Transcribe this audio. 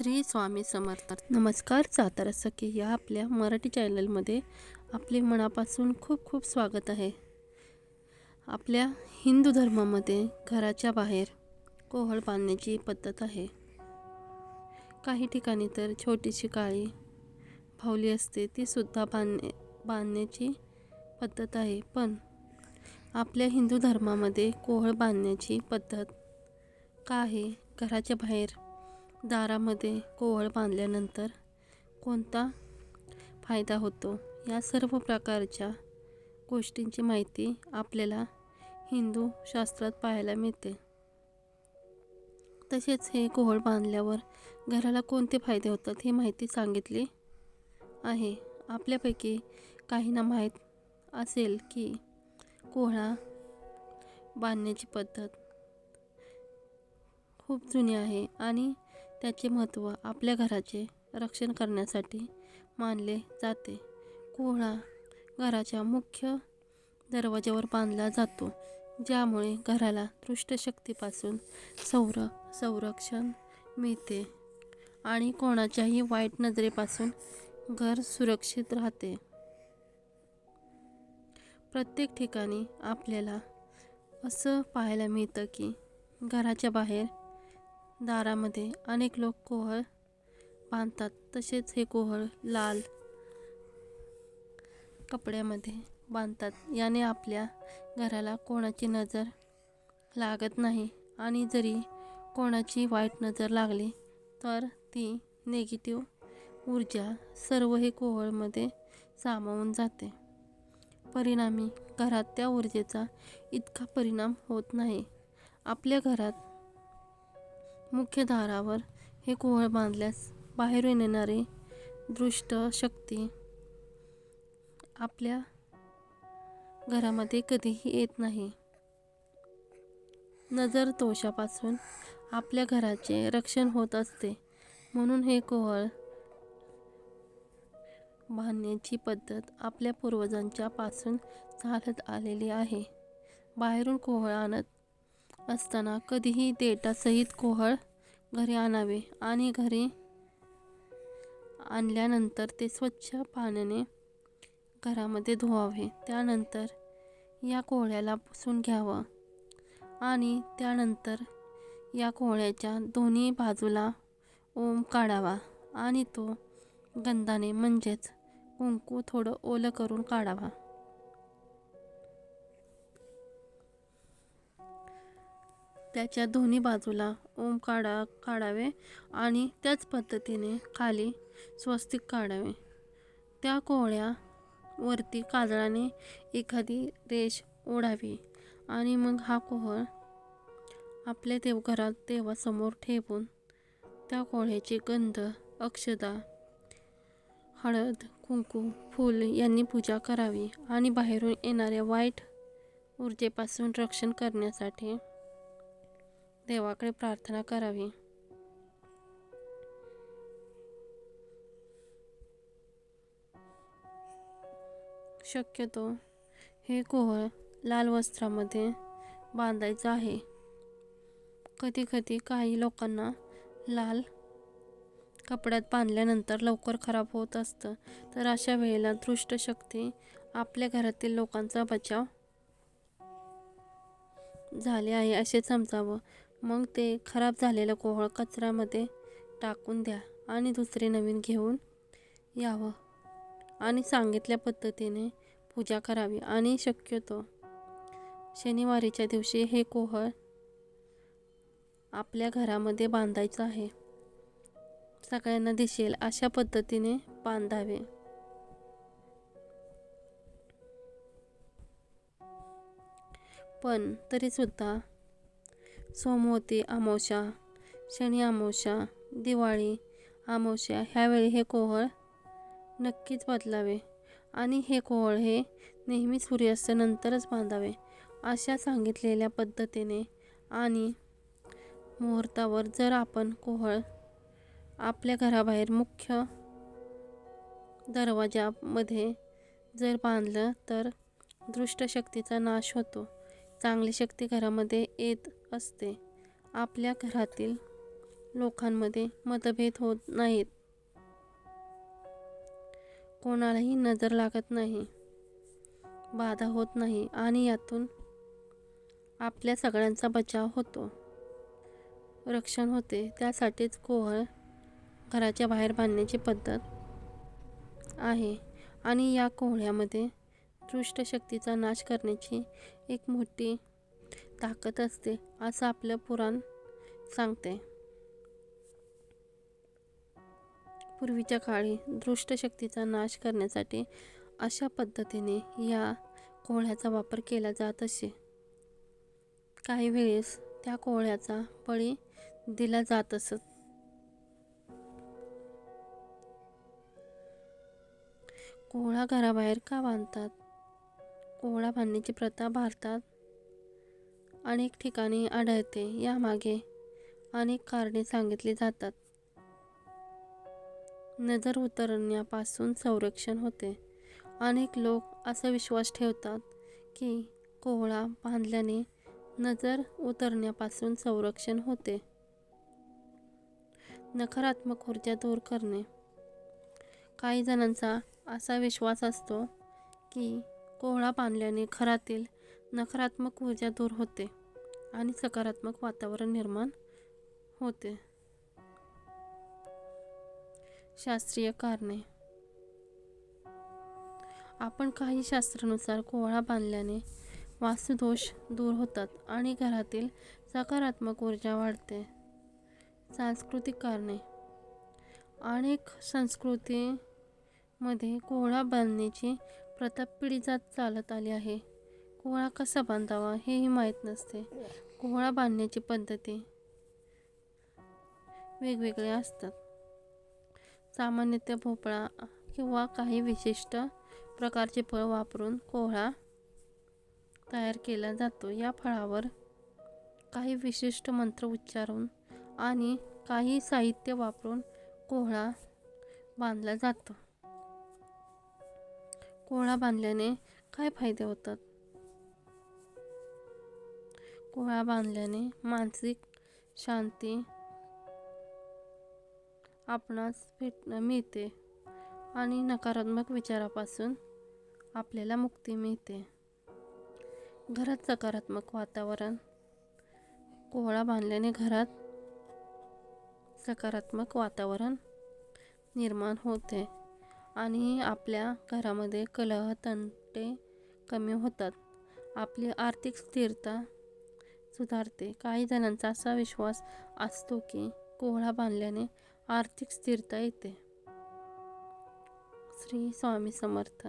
श्री स्वामी समर्थ. नमस्कार सातारा सखी या आपल्या मराठी चॅनलमध्ये आपले मनापासून खूप खूप स्वागत आहे. आपल्या हिंदू धर्मामध्ये घराच्या बाहेर कोहळ बांधण्याची पद्धत आहे. काही ठिकाणी तर छोटीशी काळी भावली असते ती सुद्धा बांधणे बांधण्याची पद्धत आहे. पण आपल्या हिंदू धर्मामध्ये कोहळ बांधण्याची पद्धत का आहे? घराच्या बाहेर दारामध्ये कोहळ बांधल्यानंतर कोणता फायदा होतो? या सर्व प्रकारच्या गोष्टींची माहिती आपल्याला हिंदू शास्त्रात पाहायला मिळते. तसेच हे कोहळ बांधल्यावर घराला कोणते फायदे होतात हे माहिती सांगितली आहे. आपल्यापैकी काहींना माहीत असेल की कोहळा बांधण्याची पद्धत खूप जुनी आहे आणि त्याचे महत्त्व आपल्या घराचे रक्षण करण्यासाठी मानले जाते. कोहळा घराच्या मुख्य दरवाज्यावर बांधला जातो ज्यामुळे घराला दृष्टशक्तीपासून सौर संरक्षण मिळते आणि कोणाच्याही वाईट नजरेपासून घर सुरक्षित राहते. प्रत्येक ठिकाणी आपल्याला असं पाहायला मिळतं की घराच्या बाहेर दारामध्ये अनेक लोक कोहळ बांधतात. तसेच हे कोहळ लाल कपड्यामध्ये बांधतात. याने आपल्या घराला कोणाची नजर लागत नाही. आणि जरी कोणाची वाईट नजर लागली तर ती नेगेटिव्ह ऊर्जा सर्व हे कोहळमध्ये सामावून जाते. परिणामी घरात त्या ऊर्जेचा इतका परिणाम होत नाही. आपल्या घरात मुख्य दारावर हे कोहळ बांधल्यास बाहेरून येणारी दृष्ट शक्ती आपल्या घरामध्ये कधीही येत नाही. नजर दोषापासून आपल्या घराचे रक्षण होत असते. म्हणून हे कोहळ बांधण्याची पद्धत आपल्या पूर्वजांच्या पासून चालत आलेली आहे. बाहेरून कोहळ आणत असताना कधीही देठासहित कोहळ घरी आणावे आणि घरी आणल्यानंतर ते स्वच्छ पाण्याने घरामध्ये धुवावे. त्यानंतर या कोहळ्याला पुसून घ्यावं आणि त्यानंतर या कोहळ्याच्या दोन्ही बाजूला ओम काढावा आणि तो गंधाने म्हणजेच कुंकू थोडं ओलं करून काढावा. त्याच्या दोन्ही बाजूला ओम काढा काढावे आणि त्याच पद्धतीने खाली स्वस्तिक काढावे. त्या कोहळ्यावरती काजळाने एखादी रेष ओढावी आणि मग हा कोहळ आपल्या देवघरात देवासमोर ठेवून त्या कोहळ्याची गंध अक्षदा हळद कुंकू फूल यांनी पूजा करावी आणि बाहेरून येणाऱ्या वाईट ऊर्जेपासून रक्षण करण्यासाठी देवाकडे प्रार्थना करावी. शक्यतो हे कोहळ लाल वस्त्रामध्ये बांधायचं आहे. कधी कधी काही लोकांना लाल कपड्यात बांधल्यानंतर लवकर खराब होत असतं. तर अशा वेळेला दृष्ट शक्ती आपल्या घरातील लोकांचा बचाव झाले आहे असे समजावं. मग ते खराब झालेलं कोहळ कचऱ्यामध्ये टाकून द्या आणि दुसरे नवीन घेऊन यावं. आणि सांगितल्या पद्धतीने पूजा करावी आणि शक्यतो शनिवारीच्या दिवशी हे कोहळ आपल्या घरामध्ये बांधायचं आहे. सगळ्यांना दिसेल अशा पद्धतीने बांधावे. पण तरीसुद्धा सोमवती अमावस्या शनी अमावस्या दिवाळी अमावस्या ह्यावेळी हे कोहळ नक्कीच बदलावे. आणि हे कोहळ हे नेहमी सूर्यास्तानंतरच बांधावे अशा सांगितलेल्या पद्धतीने आणि मुहूर्तावर जर आपण कोहळ आपल्या घराबाहेर मुख्य दरवाजामध्ये जर बांधलं तर दृष्टशक्तीचा नाश होतो. चांगली शक्ती घरामध्ये येत असते. आपल्या घरातील लोकांमध्ये मतभेद होत नाहीत. कोणालाही नजर लागत नाही. बाधा होत नाही आणि यातून आपल्या सगळ्यांचा बचाव होतो. रक्षण होते त्यासाठीच कोहळ घराच्या बाहेर बांधण्याची पद्धत आहे आणि या कोहळ्यामध्ये दृष्ट शक्तीचा नाश करण्याची एक मोठी ताकद असते असं आपलं पुराण सांगते. पूर्वीच्या काळी दृष्ट शक्तीचा नाश करण्यासाठी अशा पद्धतीने या कोहळ्याचा वापर केला जात असे. काही वेळेस त्या कोहळ्याचा बळी दिला जात असत. कोहळा घराबाहेर का बांधतात? कोहळा बांधण्याची प्रथा भारतात अनेक ठिकाणी आढळते. यामागे अनेक कारणे सांगितली जातात. नजर उतरण्यापासून संरक्षण होते. अनेक लोक असा विश्वास ठेवतात की कोहळा बांधल्याने नजर उतरण्यापासून संरक्षण होते. नकारात्मक ऊर्जा दूर करणे. काही जणांचा असा विश्वास असतो की कोहळा बांधल्याने घरातील नकारात्मक ऊर्जा दूर होते आणि सकारात्मक वातावरण निर्माण होते. शास्त्रीय कारणे. आपण काही शास्त्रानुसार कोहळा बांधल्याने वास्तुदोष दूर होतात आणि घरातील सकारात्मक ऊर्जा वाढते. सांस्कृतिक कारणे. अनेक संस्कृतीमध्ये कोहळा बांधण्याची प्रथा पिढी जात चालत आली आहे. कोहळा कसा बांधावा हेही माहीत नसते. कोहळा बांधण्याची पद्धती वेगवेगळ्या असतात. सामान्यतः भोपळा किंवा काही विशिष्ट प्रकारचे फळ वापरून कोहळा तयार केला जातो. या फळावर काही विशिष्ट मंत्र उच्चारून आणि काही साहित्य वापरून कोहळा बांधला जातो. कोहळा बांधल्याने काय फायदे होतात? पोळा बांधल्याने मानसिक शांती आपणास भेट मिळते आणि नकारात्मक विचारापासून आपल्याला मुक्ती मिळते. घरात सकारात्मक वातावरण कोहळा बांधल्याने घरात सकारात्मक वातावरण निर्माण होते आणि आपल्या घरामध्ये कलह तंटे कमी होतात. आपली आर्थिक स्थिरता सुधारते. काही जणांचा असा विश्वास असतो की कोहळा बांधल्याने आर्थिक स्थिरता येते. श्री स्वामी समर्थ.